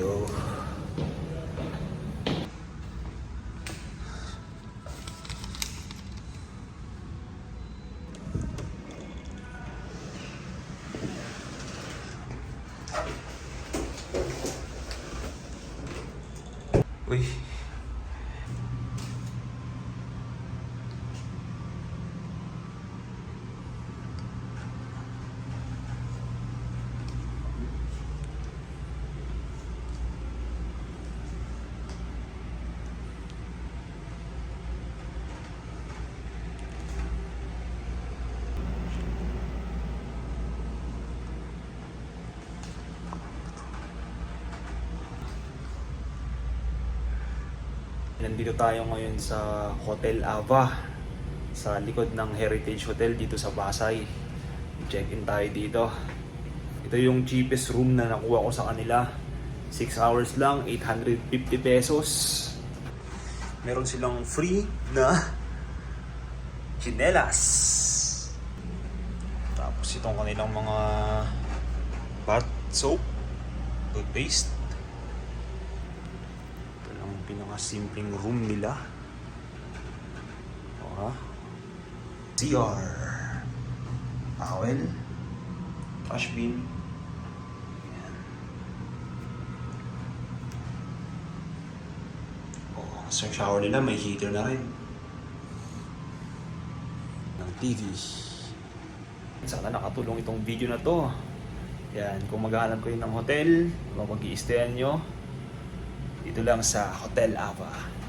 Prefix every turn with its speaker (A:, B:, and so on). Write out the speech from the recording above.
A: go. Uy. Nandito tayo ngayon sa Hotel Ava sa likod ng Heritage Hotel dito sa Pasay. Check-in tayo dito. Ito yung cheapest room na nakuha ko sa kanila. 6 hours lang, 850 pesos. Meron silang free na chinelas. Tapos itong kanilang mga bath soap, toothpaste. Ang pinaka-simpleng room nila. Oh, ha? CR. Towel. Trash bin. Oh, sa shower nila may heater na rin. Ng TV. Sana nakatulong itong video na to. Yan, kung maghahanap kayo ng hotel, o mag-i-stayan nyo, dito lang sa Hotel Ava.